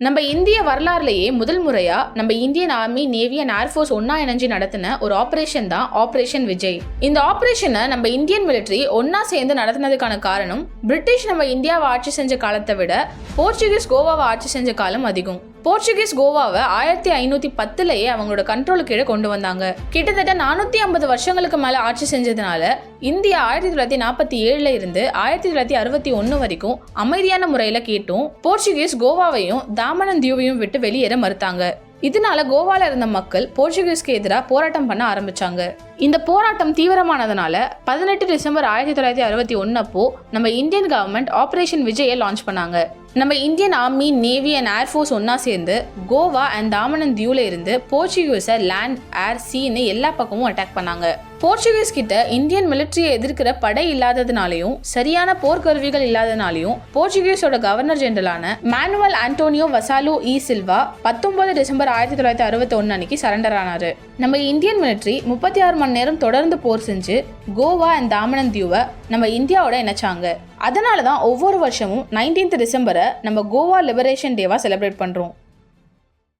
நம்ம இந்திய வரலாறுலேயே முதல் முறையாக நம்ம Indian army navy and air force ஒன்னா இணைஞ்சு நடத்தின ஒரு ஆப்ரேஷன் தான் ஆப்ரேஷன் விஜய் இந்த ஆப்ரேஷனை நம்ம இந்தியன் மிலிட்டரி ஒன்னா சேர்ந்து நடத்தினதுக்கான காரணம் பிரிட்டிஷ் நம்ம இந்தியாவை ஆட்சி செஞ்ச காலத்தை விட போர்ச்சுகீஸ் கோவாவை ஆட்சி செஞ்ச காலம் அதிகம். போர்ச்சுகீஸ் கோவாவை ஆயிரத்தி ஐநூத்தி பத்துலயே அவங்களோட கண்ட்ரோலுக்கு கீழே கொண்டு வந்தாங்க. கிட்டத்தட்ட நானூத்தி ஐம்பது வருஷங்களுக்கு மேல ஆட்சி செஞ்சதுனால இந்தியா ஆயிரத்தி தொள்ளாயிரத்தி நாற்பத்தி ஏழுல இருந்து ஆயிரத்தி தொள்ளாயிரத்தி அறுபத்தி ஒன்று வரைக்கும் அமைதியான முறையில கேட்டும் போர்ச்சுகீஸ் கோவாவையும் தாமனன் தீவையும் விட்டு வெளியேற மறுத்தாங்க. இதனால கோவால இருந்த மக்கள் போர்ச்சுகீஸ்க்கு எதிராக போராட்டம் பண்ண ஆரம்பிச்சாங்க. இந்த போராட்டம் தீவிரமானதுனால பதினெட்டு டிசம்பர் ஆயிரத்தி தொள்ளாயிரத்தி அறுபத்தி ஒன்னப்போ நம்ம இந்தியன் கவர்மெண்ட் ஆபரேஷன் விஜயை லான்ச் பண்ணாங்க. நம்ம Indian army navy and air force ஒன்றா சேர்ந்து கோவா அண்ட் தாமனன் தியூவில் இருந்து போர்ச்சுகீஸை லேண்ட் ஏர் சீன்னு எல்லா பக்கமும் அட்டாக் பண்ணாங்க. போர்ச்சுகீஸ் கிட்ட இந்தியன் மிலிட்டரியை எதிர்க்கிற படை இல்லாததுனாலையும் சரியான போர்க்கருவிகள் இல்லாதனாலையும் போர்ச்சுகீஸோட governor ஜெனரலான Manuel Antonio Vassalo e Silva பத்தொன்பது டிசம்பர் ஆயிரத்தி தொள்ளாயிரத்தி அறுபத்தி ஒன்று அன்னைக்கு சரண்டர் ஆனாரு. நம்ம இந்தியன் மிலிட்டரி முப்பத்தி ஆறு மணி நேரம் தொடர்ந்து போர் செஞ்சு கோவா அண்ட் தாமனன் தியூவை நம்ம இந்தியாவோட இணைச்சாங்க. அதனால தான் ஒவ்வொரு வருஷமும் நைன்டீன்த் டிசம்பரை நம்ம கோவா லிபரேஷன் டேவாக செலிப்ரேட் பண்ணுறோம்